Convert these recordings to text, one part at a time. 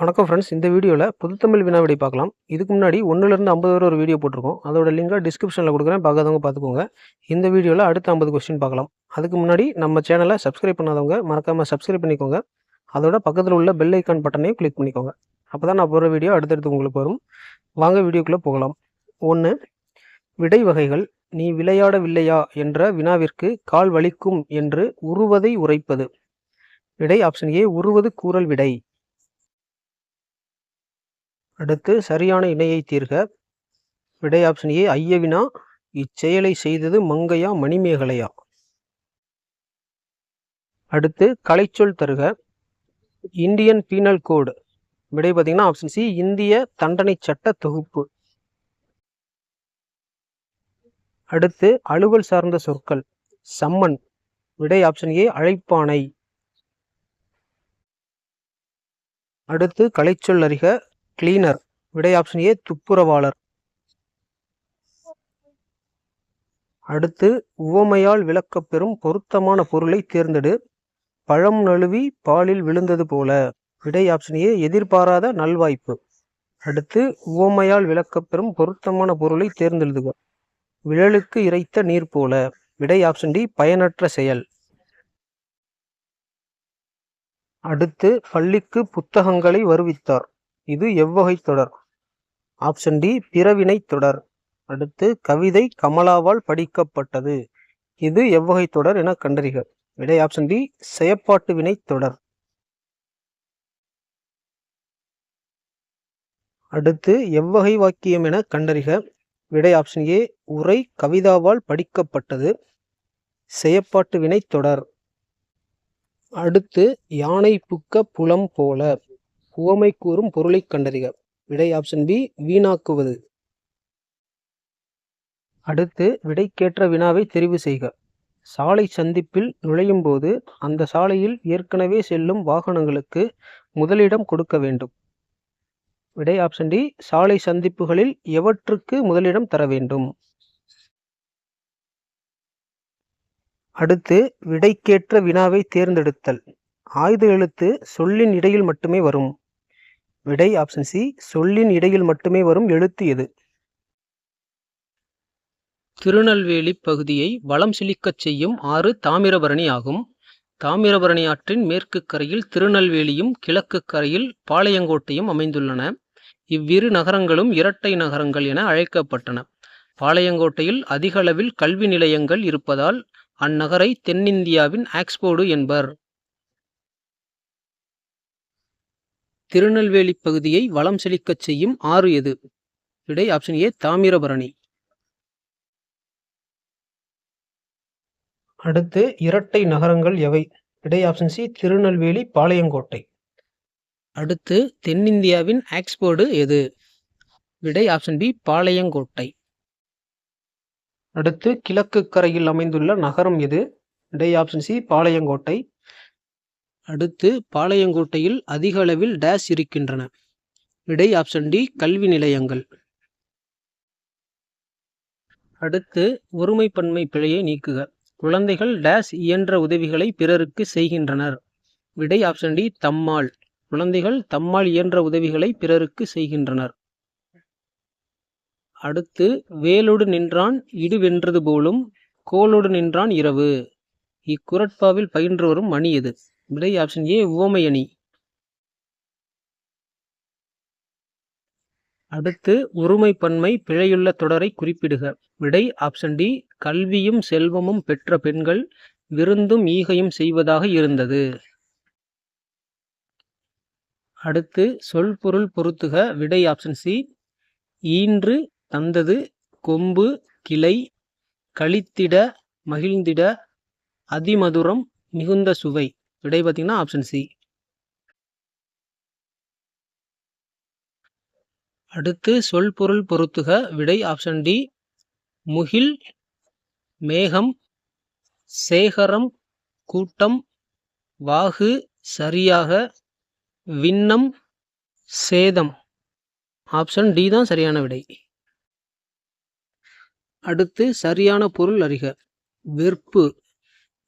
வணக்கம் ஃப்ரெண்ட்ஸ் இந்த வீடியோவில் புதுத்தமிழ் வினாவிடை பார்க்கலாம். இதுக்கு முன்னாடி ஒன்றுலேருந்து ஐம்பது வரை ஒரு வீடியோ போட்டிருக்கோம். அதோட லிங்கை டிஸ்கிரிப்ஷனில் கொடுக்குறேன். பார்க்காதவங்க பார்த்துக்கோங்க. இந்த வீடியோவில் அடுத்த ஐம்பது கொஸ்டின் பார்க்கலாம். அதுக்கு முன்னாடி நம்ம சேனலை சப்ஸ்கிரைப் பண்ணாதவங்க மறக்காமல் சப்ஸ்கிரைப் பண்ணிக்கோங்க. அதோட பக்கத்தில் உள்ள பெல் ஐக்கான் பட்டனையும் கிளிக் பண்ணிக்கோங்க. அப்போ தான் நான் போகிற வீடியோ அடுத்தடுத்து உங்களுக்கு வரும். வாங்க வீடியோக்குள்ளே போகலாம். ஒன்று விடை வகைகள் நீ விளையாடவில்லையா என்ற வினாவிற்கு கால் வலிக்கும் என்று உருவதை உரைப்பது. விடை ஆப்ஷன் ஏ உருவது கூறல் விடை. அடுத்து சரியான இணையை தீர்க. விடை ஆப்ஷன் ஏ ஐயவினா இச்செயலை செய்தது மங்கையா மணிமேகலையா? அடுத்து கலைச்சொல் தருக. Indian penal code. விடை பார்த்தீங்கன்னா ஆப்ஷன் சி இந்திய தண்டனை சட்ட தொகுப்பு. அடுத்து அலுவல் சார்ந்த சொற்கள். சம்மன். விடை ஆப்ஷன் ஏ அழைப்பானை அடுத்து கலைச்சொல் அறிக. கிளீனர். விடை ஆப்ஷன் ஏ துப்புரவாளர். அடுத்து உவமையால் விளக்கப்பெறும் பொருத்தமான பொருளை தேர்ந்தெடு. பழம் நழுவி பாலில் விழுந்தது போல. விடை ஆப்ஷன் ஏ எதிர்பாராத நல்வாய்ப்பு. அடுத்து உவமையால் விளக்கப்பெறும் பொருத்தமான பொருளை தேர்ந்தெழுதுக. விழலுக்கு இறைத்த நீர் போல. விடை ஆப்ஷன் டி பயனற்ற செயல். அடுத்து பள்ளிக்கு புத்தகங்களை வருவித்தார். இது எவ்வகை தொடர். ஆப்ஷன் டி பிறவினை தொடர். அடுத்து கவிதை கமலாவால் படிக்கப்பட்டது. இது எவ்வகை தொடர் என கண்டறிக. விடை ஆப்ஷன் டி செயப்பாட்டு வினை தொடர். அடுத்து எவ்வகை வாக்கியம் என கண்டறிக. விடை ஆப்ஷன் ஏ உரை கவிதாவால் படிக்கப்பட்டது. செயப்பாட்டு வினை தொடர். அடுத்து யானை புக்க புலம் போல. உவமை கூறும் பொருளை கண்டறிக. விடை ஆப்ஷன் பி வீணாக்குவது. அடுத்து விடைக்கேற்ற வினாவை தெரிவு செய்க. சாலை சந்திப்பில் நுழையும் போது அந்த சாலையில் ஏற்கனவே செல்லும் வாகனங்களுக்கு முதலிடம் கொடுக்க வேண்டும். விடை ஆப்ஷன் டி சாலை சந்திப்புகளில் எவற்றுக்கு முதலிடம் தர வேண்டும்? அடுத்து விடைக்கேற்ற வினாவை தேர்ந்தெடுத்தல். ஆயுத எழுத்து சொல்லின் இடையில் மட்டுமே வரும். விடை ஆப்ஷன் சி சொல்லின் இடையில் மட்டுமே வரும் எழுத்து எது? திருநெல்வேலி பகுதியை வளம் செழிக்கச் செய்யும் ஆறு தாமிரபரணி ஆகும். தாமிரபரணி ஆற்றின் மேற்கு கரையில் திருநெல்வேலியும் கிழக்கு கரையில் பாளையங்கோட்டையும் அமைந்துள்ளன. இவ்விரு நகரங்களும் இரட்டை நகரங்கள் என அழைக்கப்பட்டன. பாளையங்கோட்டையில் அதிகளவில் கல்வி நிலையங்கள் இருப்பதால் அந்நகரை தென்னிந்தியாவின் ஆக்ஸ்போர்டு என்பர். திருநெல்வேலி பகுதியை வளம் செழிக்கச் செய்யும் ஆறு எது? விடை ஆப்ஷன் ஏ தாமிரபரணி. அடுத்து இரட்டை நகரங்கள் எவை? விடை ஆப்ஷன் சி திருநெல்வேலி பாளையங்கோட்டை. அடுத்து தென்னிந்தியாவின் ஆக்ஸ்போர்டு எது? விடை ஆப்ஷன் பி பாளையங்கோட்டை. அடுத்து கிழக்கு கரையில் அமைந்துள்ள நகரம் எது? விடை ஆப்ஷன் சி பாளையங்கோட்டை. அடுத்து பாளையங்கோட்டையில் அதிக அளவில் டேஸ் இருக்கின்றன. விடை ஆப்ஷன் டி கல்வி நிலையங்கள். அடுத்து ஒருமைப்பன்மை பிழையை நீக்குக. குழந்தைகள் டேஸ் இயன்ற உதவிகளை பிறருக்கு செய்கின்றனர். விடை ஆப்ஷன் டி தம்மாள். குழந்தைகள் தம்மால் இயன்ற உதவிகளை பிறருக்கு செய்கின்றனர். அடுத்து வேலோடு நின்றான் இடுவென்றது போலும் கோலோடு நின்றான் இரவு. இக்குரட்பாவில் பயின்று வரும் மணி எது? விடை ஆப்ஷன் ஏ உவமை அணி அடுத்து ஒருமை பன்மை பிழையுள்ள தொடரை குறிப்பிடுக. விடை ஆப்ஷன் டி கல்வியும் செல்வமும் பெற்ற பெண்கள் விருந்தும் ஈகையும் செய்வதாக இருந்தது. அடுத்து சொல் பொருள் பொருத்துக. விடை ஆப்ஷன் சி ஈன்று தந்தது கொம்பு கிளை கழித்திட மகிழ்ந்திட அதிமதுரம் மிகுந்த சுவை. விடை பார்த்தீங்கன்னா ஆப்ஷன் சி அடுத்து சொல் பொருள் பொருத்துக. விடை ஆப்ஷன் டி முகில் மேகம் சேகரம் கூட்டம் வாகு சரியாக விண்ணம் சேதம். ஆப்ஷன் டி தான் சரியான விடை. அடுத்து சரியான பொருள் அறிக. வெறுப்பு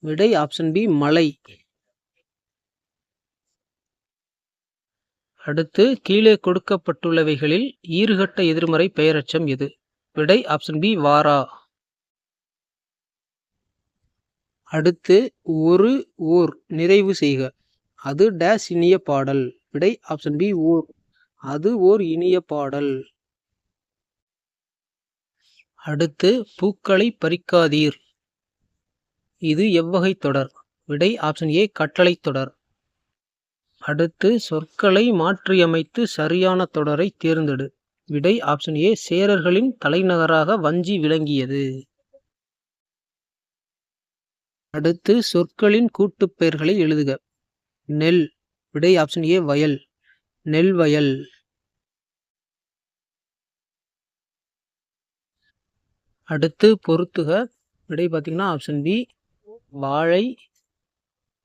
விடை ஆப்ஷன் பி மலை அடுத்து கீழே கொடுக்கப்பட்டுள்ளவைகளில் ஈறுகட்ட எதிர்மறை பெயரச்சம் எது? விடை ஆப்ஷன் பி வாரா. அடுத்து ஒரு ஊர் நிறைவு செய்க. அது டேஸ் இனிய பாடல். விடை ஆப்ஷன் பி ஓர். அது ஓர் இனிய பாடல். அடுத்து பூக்களை பறிக்காதீர். இது எவ்வகை தொடர்? விடை ஆப்ஷன் ஏ கட்டளை தொடர். அடுத்து சொற்களை மாற்றியமைத்து சரியான தொடரை தேர்ந்தெடு. விடை ஆப்ஷன் ஏ சேரர்களின் தலைநகராக வஞ்சி விளங்கியது. அடுத்து சொற்களின் கூட்டுப் பெயர்களை எழுதுக. நெல். விடை ஆப்ஷன் ஏ வயல். நெல் வயல். அடுத்து பொறுத்துக விடை பார்த்தீங்கன்னா ஆப்ஷன் பி வாழை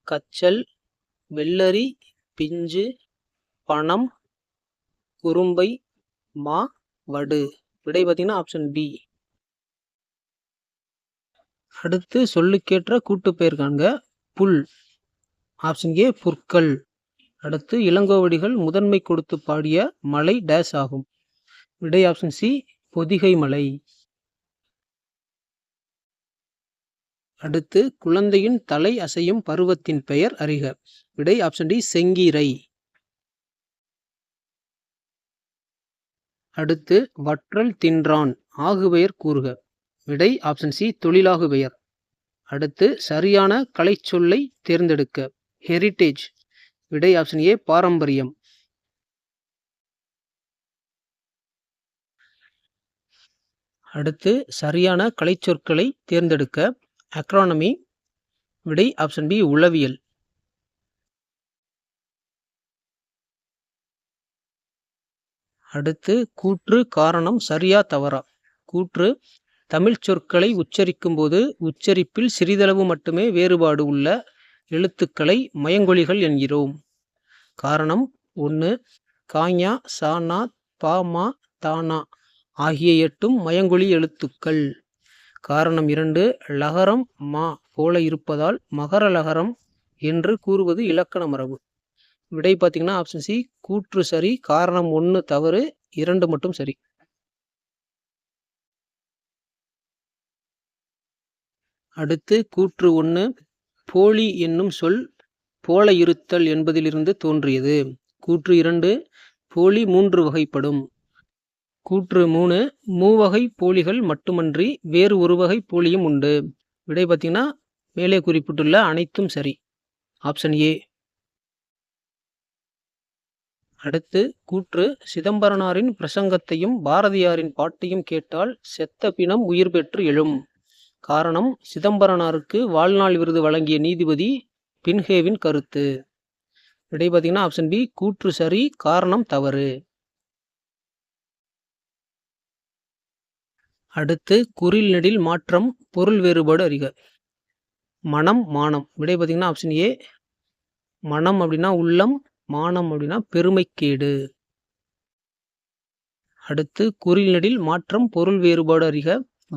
கச்சல் வெள்ளரி பிஞ்சு பணம் குறும்பை மா வடு. விடை பார்த்தீங்கன்னா ஆப்ஷன் பி அடுத்து சொல்லுக்கேற்ற கூட்டுப்பெயர் காண்க புல். ஆப்ஷன் ஏ புற்கள். அடுத்து இளங்கோவடிகள் முதன்மை கொடுத்து பாடிய மலை டேஸ் ஆகும். விடை ஆப்ஷன் சி பொதிகை மலை. அடுத்து குழந்தையின் தலை அசையும் பருவத்தின் பெயர் அறிக. விடை ஆப்ஷன் டி செங்கீரை. அடுத்து வற்றல் தின்றான் ஆகுபெயர் கூறுக. விடை ஆப்ஷன் சி தொழிலாகு பெயர் அடுத்து சரியான கலைச்சொல்லை தேர்ந்தெடுக்க. ஹெரிட்டேஜ் விடை ஆப்ஷன் ஏ பாரம்பரியம். அடுத்து சரியான கலைச்சொற்களை தேர்ந்தெடுக்க. அக்ரானமி விடை ஆப்ஷன் பி உளவியல். அடுத்து கூற்று காரணம் சரியா தவறா? கூற்று தமிழ்ச் சொற்களை உச்சரிக்கும் போது உச்சரிப்பில் சிறிதளவு மட்டுமே வேறுபாடு உள்ள எழுத்துக்களை மயங்கொழிகள் என்கிறோம். காரணம் ஒன்று காஞா சானா பாமா தானா ஆகிய எட்டும் மயங்கொலி எழுத்துக்கள். காரணம் இரண்டு லகரம் மா போல இருப்பதால் மகர லகரம் என்று கூறுவது இலக்கண மரபு. விடை பார்த்தீங்கன்னா ஆப்ஷன் சி கூற்று சரி காரணம் ஒன்று தவறு இரண்டு மட்டும் சரி. அடுத்து கூற்று ஒன்று போலி என்னும் சொல் போல இருத்தல் என்பதிலிருந்து தோன்றியது. கூற்று இரண்டு போலி மூன்று வகைப்படும். கூற்று மூணு மூவகை போலிகள் மட்டுமன்றி வேறு ஒரு வகை போலியும் உண்டு. விடை பார்த்தீங்கன்னா மேலே குறிப்பிட்டுள்ள அனைத்தும் சரி. Option A. அடுத்து கூற்று சிதம்பரனாரின் பிரசங்கத்தையும் பாரதியாரின் பாட்டையும் கேட்டால் செத்த பிணம் உயிர் பெற்று எழும். காரணம் சிதம்பரனாருக்கு வாழ்நாள் விருது வழங்கிய நீதிபதி பின்ஹேவின் கருத்து. விடை பார்த்தீங்கன்னா ஆப்ஷன் பி கூற்று சரி காரணம் தவறு. அடுத்து குறில் நெடில் மாற்றம் பொருள் வேறுபாடு அறிக. மனம் மானம். விடை பார்த்தீங்கன்னா ஆப்ஷன் ஏ மனம் அப்படின்னா உள்ளம் மானம் அப்படின்னா பெருமைக்கேடு. அடுத்து குறில் நெடில் மாற்றம் பொருள் வேறுபாடு அறிக.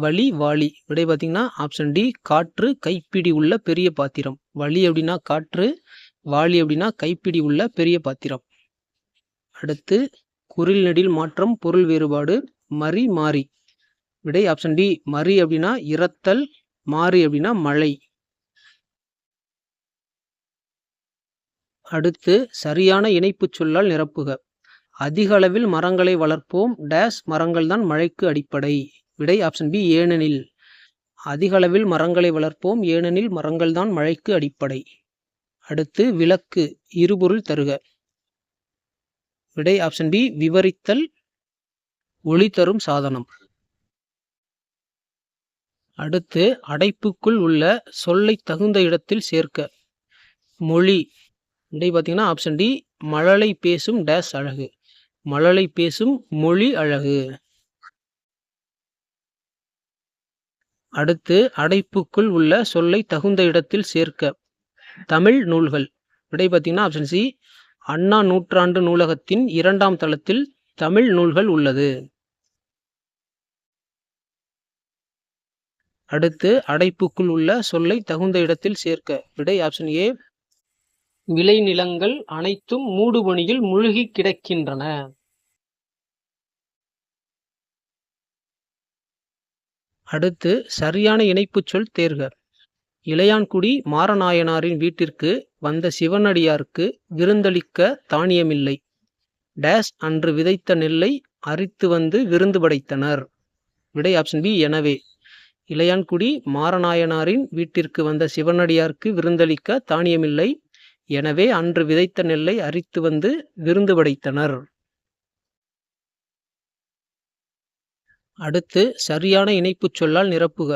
வலி வாளி விடை பார்த்தீங்கன்னா ஆப்ஷன் டி காற்று கைப்பிடி உள்ள பெரிய பாத்திரம். வலி அப்படின்னா காற்று வாளி அப்படின்னா கைப்பிடி உள்ள பெரிய பாத்திரம். அடுத்து குறில் நெடில் மாற்றம் பொருள் வேறுபாடு மறி மாறி. விடை ஆப்ஷன் டி மறி அப்படின்னா இரத்தல் மாறி அப்படின்னா மழை. அடுத்து சரியான இணைப்புச் சொல்லால் நிரப்புக. அதிக அளவில் மரங்களை வளர்ப்போம். டேஸ் மரங்கள் தான் மழைக்கு அடிப்படை. விடை ஆப்ஷன் பி ஏனெனில். அதிக அளவில் மரங்களை வளர்ப்போம். ஏனெனில் மரங்கள் தான் மழைக்கு அடிப்படை. அடுத்து விளக்கு இருபொருள் தருக. விடை ஆப்ஷன் பி விவரித்தல் ஒளி தரும் சாதனம். அடுத்து அடைப்புக்குள் உள்ள சொல்லை தகுந்த இடத்தில் சேர்க்க. மொழி. விடை பார்த்தீங்கன்னா ஆப்ஷன் டி மழலை பேசும் டேஸ் அழகு. மழலை பேசும் மொழி அழகு. அடுத்து அடைப்புக்குள் உள்ள சொல்லை தகுந்த இடத்தில் சேர்க்க. தமிழ் நூல்கள். விடை பார்த்தீங்கன்னா ஆப்ஷன் சி அண்ணா நூற்றாண்டு நூலகத்தின் இரண்டாம் தளத்தில் தமிழ் நூல்கள் உள்ளது. அடுத்து அடைப்புக்குள் உள்ள சொல்லை தகுந்த இடத்தில் சேர்க்க. விடை ஆப்ஷன் ஏ விளைநிலங்கள் அனைத்தும் மூடுபனியில் மூழ்கிக் கிடக்கின்றன. அடுத்து சரியான இணைப்புச் சொல் தேர்க. இளையான்குடி மாரநாயனாரின் வீட்டிற்கு வந்த சிவனடியாருக்கு விருந்தளிக்க தானியமில்லை. டேஸ் அன்று விதைத்த நெல்லை அரித்து வந்து விருந்து படைத்தனர். விடை ஆப்ஷன் பி எனவே. இளையான்குடி மாரநாயனாரின் வீட்டிற்கு வந்த சிவனடியார்க்கு விருந்தளிக்க தானியமில்லை. எனவே அன்று விதைத்த நெல்லை அரித்து வந்து விருந்து படைத்தனர். அடுத்து சரியான இணைப்புச் சொல்லால் நிரப்புக.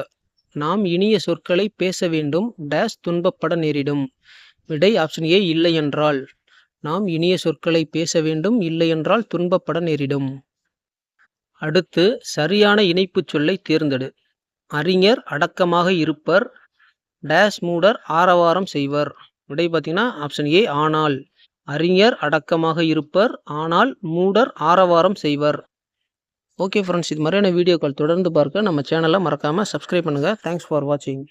நாம் இனிய சொற்களை பேச வேண்டும். டேஸ் துன்பப்பட நேரிடும். விடை ஆப்ஷன் ஏ இல்லை என்றால் நாம் இனிய சொற்களை பேச வேண்டும். இல்லையென்றால் துன்பப்பட நேரிடும். அடுத்து சரியான இணைப்புச் சொல்லை தேர்ந்தெடு. அறிஞர் அடக்கமாக இருப்பர். டேஸ் மூடர் ஆரவாரம் செய்வர். விடை பார்த்தீங்கன்னா ஆப்ஷன் ஏ ஆனால். அறிஞர் அடக்கமாக இருப்பர் ஆனால் மூடர் ஆரவாரம் செய்வர். ஓகே ஃப்ரெண்ட்ஸ் இது மாதிரியான வீடியோக்கள் தொடர்ந்து பார்க்க நம்ம சேனலை மறக்காமல் சப்ஸ்கிரைப் பண்ணுங்கள் தேங்க்ஸ் ஃபார் வாட்சிங்